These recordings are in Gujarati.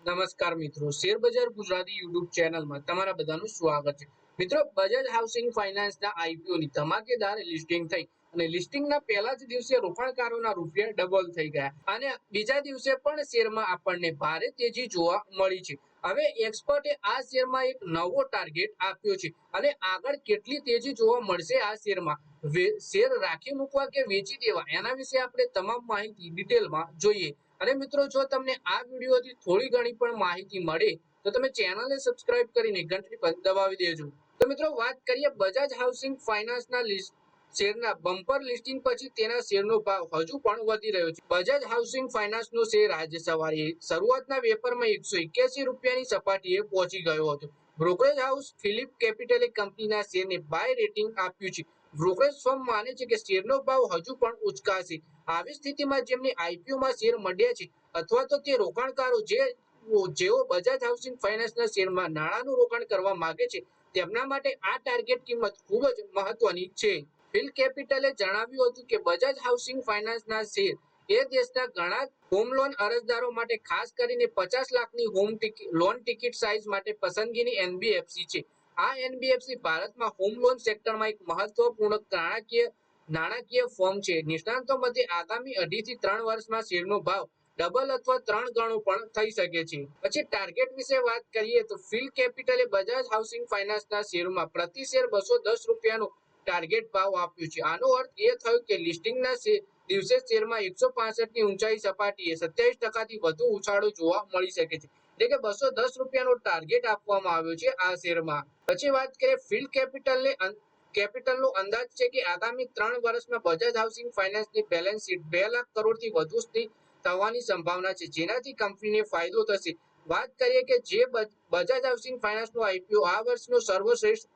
નમસ્કાર મિત્રો. શેરબજાર ગુજરાતી યુટ્યુબ ચેનલમાં તમારા બધાનું સ્વાગત છે. મિત્રો, બજાજ હાઉસિંગ ફાઇનાન્સના આઈપીઓની ધમાકેદાર લિસ્ટિંગ થઈ અને લિસ્ટિંગના પહેલા જ દિવસે રોકાણકારોના રૂપિયા ડબલ થઈ ગયા અને બીજા દિવસે પણ શેરમાં આપણને ભારે તેજી જોવા મળી છે. હવે એક્સપર્ટે આ શેરમાં એક નવો ટાર્ગેટ આપ્યો છે અને આગળ કેટલી તેજી જોવા મળશે આ શેરમાં? શેર રાખી મૂકવા કે વેચી દેવા? એના વિશે આપણે તમામ માહિતી ડિટેલમાં જોઈએ. અને મિત્રો, જો તમને આ વિડીયોથી થોડી ઘણી પણ માહિતી મળે, તો તમે ચેનલને સબસ્ક્રાઇબ કરીને ઘંટડી દબાવી દેજો. તો મિત્રો, વાત કરીએ બજાજ હાઉસિંગ ફાઇનાન્સના લિસ્ટ શેરના બમ્પર લિસ્ટિંગ પછી તેના શેરનો ભાવ હજુ પણ વધી રહ્યો છે. બજાજ હાઉસિંગ ફાઇનાન્સનો શેર આજે સવારે શરૂઆતના વેપારમાં એકસો એક્યાસી રૂપિયાની સપાટીએ પહોંચી ગયો હતો. બ્રોકરેજ હાઉસ ફિલિપ કેપિટલે કંપનીના શેરને બાય રેટિંગ આપ્યું છે. બ્રોકરેજ ફર્મ માને છે કે શેરનો ભાવ હજુ પણ ઉચકાશે. આવી સ્થિતિમાં જેમને આઈપીઓમાં શેર મળ્યા છે અથવા તો તે રોકાણકારો જે જેઓ બજાજ હાઉસિંગ ફાઇનાન્સના શેરમાં નાણાંનું રોકાણ કરવા માંગે છે તેમના માટે આ ટાર્ગેટ કિંમત ખૂબ જ મહત્વની છે. ફિલ કેપિટલે જણાવ્યું હતું કે બજાજ હાઉસિંગ ફાઇનાન્સના શેર એ દેશના ઘણા હોમ લોન અરજદારો માટે ખાસ કરીને પચાસ લાખની હોમ લોન ટિકિટ સાઇઝ માટે પસંદગીની એનબીએફસી છે. આ એનબીએફસી ભારતમાં હોમ લોન સેક્ટરમાં એક મહત્વપૂર્ણ નાણાકીય નાણાકીય ફોર્મ છે. નિષ્ણાંતો મતે આગામી અઢી થી ત્રણ વર્ષમાં શેરનો ભાવ ડબલ અથવા ત્રણ ગણો પણ થઈ શકે છે. પછી ટાર્ગેટ વિશે વાત કરીએ તો ફિલ કેપિટલે બજાજ હાઉસિંગ ફાઇનાન્સના શેરમાં પ્રતિ શેર બસો દસ રૂપિયાનો ટાર્ગેટ ભાવ આપ્યું છે. આનો અર્થ એ થયો કે લિસ્ટિંગના દિવસે શેરમાં એકસો ની ઊંચાઈ સપાટીએ સત્યાવીસ ટકાથી વધુ ઉછાળો જોવા મળી શકે છે. એટલે કે બસો દસ રૂપિયાનો ટાર્ગેટ આપવામાં આવ્યો છે આ શેરમાં. પછી વાત કરીએ ફિલ કેપિટલને કેપિટલનો અંદાજ છે કે આગામી ત્રણ વર્ષમાં બજાજ હાઉસિંગ ફાઇનાન્સની બેલેન્સ શીટ બે લાખ કરોડથી વધુની થવાની સંભાવના છે. જેનાથી કંપનીને ફાયદો થશે. વાત કરીએ કે જે બજાજ હાઉસિંગ ફાઇનાન્સનો આઈપીઓ આ વર્ષનો સર્વશ્રેષ્ઠ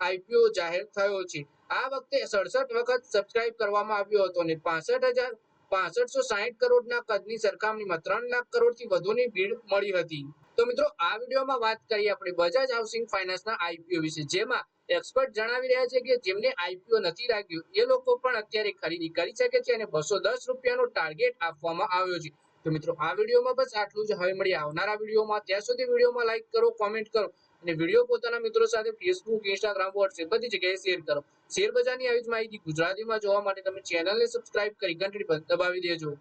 આઈપીઓ જાહેર થયો છે. આ વખતે સડસઠ વખત સબસ્ક્રાઇબ કરવામાં આવ્યો હતો અને પાસઠ હજાર પાસઠસો સાહીઠ કરોડના કદની સરખામણીમાં ત્રણ લાખ કરોડથી વધુની ભીડ મળી હતી. તો મિત્રો, આ વિડીયોમાં વાત કરીએ આપણે બજાજ હાઉસિંગ ફાઇનાન્સના આઈપીઓ વિશે, જેમાં એક્સપર્ટ જણાવી રહ્યા છે કે જેમને આઈપીઓ નથી રાખ્યું, એ લોકો પણ અત્યારે ખરીદી કરી શકે છે અને બસો દસ રૂપિયાનો ટાર્ગેટ આપવામાં આવ્યો છે. તો મિત્રો, આ વિડીયોમાં બસ આટલું જ. હવે મળીએ આવનારા વિડીયોમાં. ત્યાં સુધી વિડીયોમાં લાઈક કરો કોમેન્ટ કરો અને વીડિયો પોતાના મિત્રો સાથે ફેસબુક ઇન્સ્ટાગ્રામ વોટ્સએપ બધી જગ્યાએ શેર કરો. શેર બજારની આવી જ માહિતી ગુજરાતીમાં જોવા માટે તમે ચેનલને સબસ્ક્રાઇબ કરી ઘંટડી પર દબાવી દેજો.